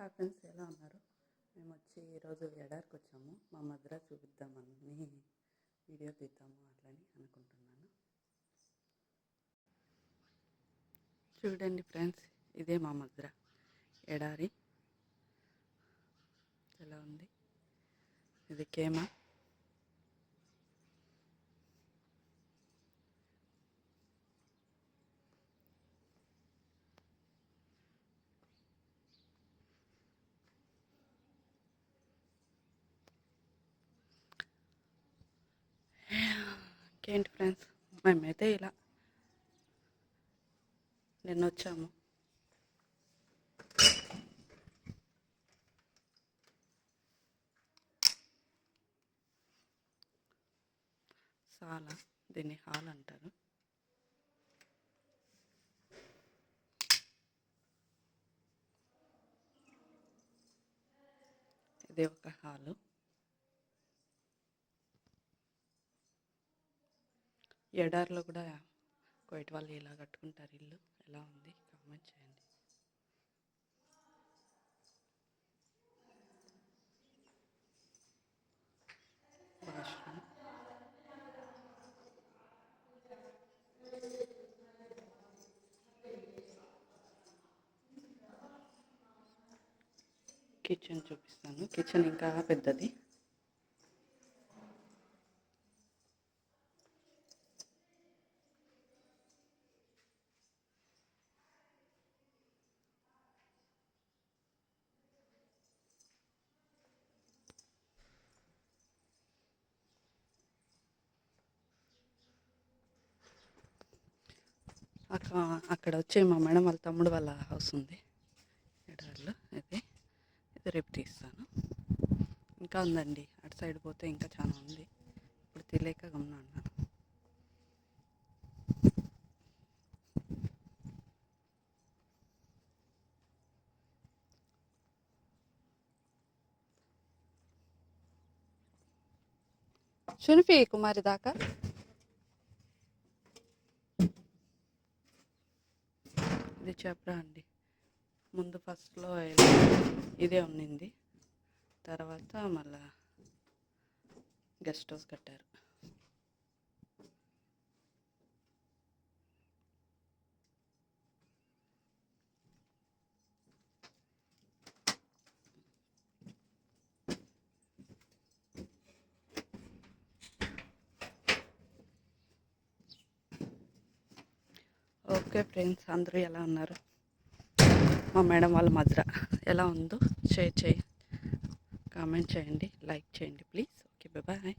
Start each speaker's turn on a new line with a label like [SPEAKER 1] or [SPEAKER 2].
[SPEAKER 1] Hi friends ఎలా ఉన్నారు? మేము వచ్చి ఈరోజు ఎడారికి వచ్చాము మా మధుర చూపిద్దామని వీడియో తీద్దాము అట్లని అనుకుంటున్నాను. చూడండి ఫ్రెండ్స్ ఇదే మా మద్ర ఎడారి. ఎలా ఉంది? ఇది కేమా. ఇంకేంటి ఫ్రెండ్స్ మేమైతే ఇలా. నిన్న వచ్చాము చాలా దీన్ని హాల్ అంటారు. ఇది ఒక హాలు. ఎడార్లో కూడా కోయట వాళ్ళు ఇలా కట్టుకుంటారు ఇల్లు. ఎలా ఉంది? కామెంట్ చేయండి. వాష్రూమ్ కిచెన్ చూపిస్తాను. కిచెన్ ఇంకా పెద్దది. అక్క అక్కడ వచ్చే మా మేడం వాళ్ళ తమ్ముడు వాళ్ళ హౌస్ ఉంది. ఎడారిలో. ఇది ఇది రేపు తీస్తాను. ఇంకా ఉందండి. అటు సైడ్ పోతే ఇంకా చాలా ఉంది. ఇప్పుడు తెలియక గమనం అన్నాను శునిపి కుమారి దాకా. ఇది చెప్పరా అండి. ముందు ఫస్ట్లో ఇదే ఉన్నింది. తర్వాత మళ్ళా గెస్ట్ హౌస్ కట్టారు. ఓకే ఫ్రెండ్స్ అందరూ ఎలా ఉన్నారు? మా మేడం వాళ్ళ మధుర ఎలా ఉందో షేర్ చేయండి కామెంట్ చేయండి లైక్ చేయండి ప్లీజ్. Okay bye.